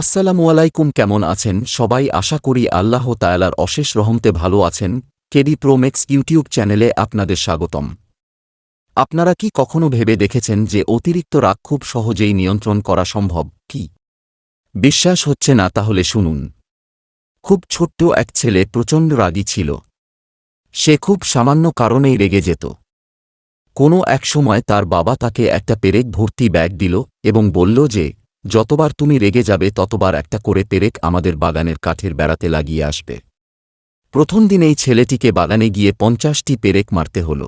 আসসালামু আলাইকুম, কেমন আছেন? সবাই আশা করি আল্লাহ তায়ালার অশেষ রহমতে ভালো আছেন। কেডি প্রোমেক্স ইউটিউব চ্যানেলে আপনাদের স্বাগতম। আপনারা কি কখনো ভেবে দেখেছেন যে অতিরিক্ত রাগ খুব সহজেই নিয়ন্ত্রণ করা সম্ভব কি? বিশ্বাস হচ্ছে না, তাহলে শুনুন। খুব ছোট্ট এক ছেলে প্রচণ্ড রাগী ছিল। সে খুব সামান্য কারণেই রেগে যেত। কোনো এক সময় তার বাবা তাকে একটা পেরেক ভর্তি ব্যাগ দিল এবং বলল যে যতবার তুমি রেগে যাবে, ততবার একটা করে পেরেক আমাদের বাগানের কাঠের বেড়াতে লাগিয়ে আসবে। প্রথম দিনেই ছেলেটিকে বাগানে গিয়ে পঞ্চাশটি পেরেক মারতে হল।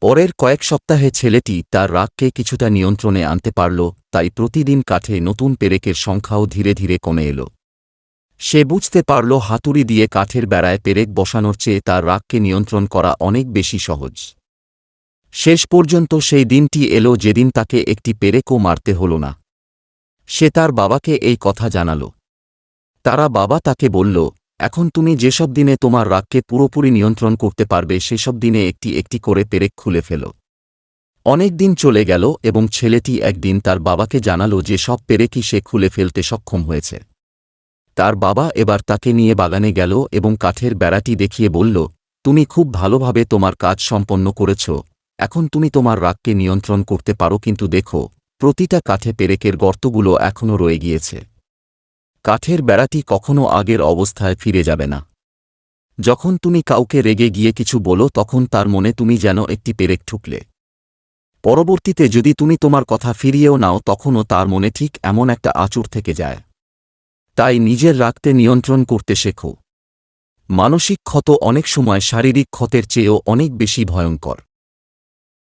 পরের কয়েক সপ্তাহে ছেলেটি তার রাগকে কিছুটা নিয়ন্ত্রণে আনতে পারল, তাই প্রতিদিন কাঠে নতুন পেরেকের সংখ্যাও ধীরে ধীরে কমে এল। সে বুঝতে পারল, হাতুড়ি দিয়ে কাঠের বেড়ায় পেরেক বসানোর চেয়ে তার রাগকে নিয়ন্ত্রণ করা অনেক বেশি সহজ। শেষ পর্যন্ত সেই দিনটি এলো, যেদিন তাকে একটি পেরেকও মারতে হল না। সে তার বাবাকে এই কথা জানাল। তারা বাবা তাকে বলল, এখন তুমি যেসব দিনে তোমার রাগকে পুরোপুরি নিয়ন্ত্রণ করতে পারবে, সেসব দিনে একটি একটি করে পেরেক খুলে ফেল। অনেক দিন চলে গেল এবং ছেলেটি একদিন তার বাবাকে জানাল যে সব পেরেকই সে খুলে ফেলতে সক্ষম হয়েছে। তার বাবা এবার তাকে নিয়ে বাগানে গেল এবং কাঠের বেড়াটি দেখিয়ে বলল, তুমি খুব ভালোভাবে তোমার কাজ সম্পন্ন করেছ, এখন তুমি তোমার রাগকে নিয়ন্ত্রণ করতে পারো, কিন্তু দেখো প্রতিটা কাঠে পেরেকের গর্তগুলো এখনও রয়ে গিয়েছে। কাঠের বেড়াটি কখনও আগের অবস্থায় ফিরে যাবে না। যখন তুমি কাউকে রেগে গিয়ে কিছু বলো, তখন তার মনে তুমি যেন একটি পেরেক ঠুকলে। পরবর্তীতে যদি তুমি তোমার কথা ফিরিয়েও নাও, তখনও তার মনে ঠিক এমন একটা আচুর থেকে যায়। তাই নিজের রাগতে নিয়ন্ত্রণ করতে শেখো। মানসিক ক্ষত অনেক সময় শারীরিক ক্ষতের চেয়েও অনেক বেশি ভয়ঙ্কর।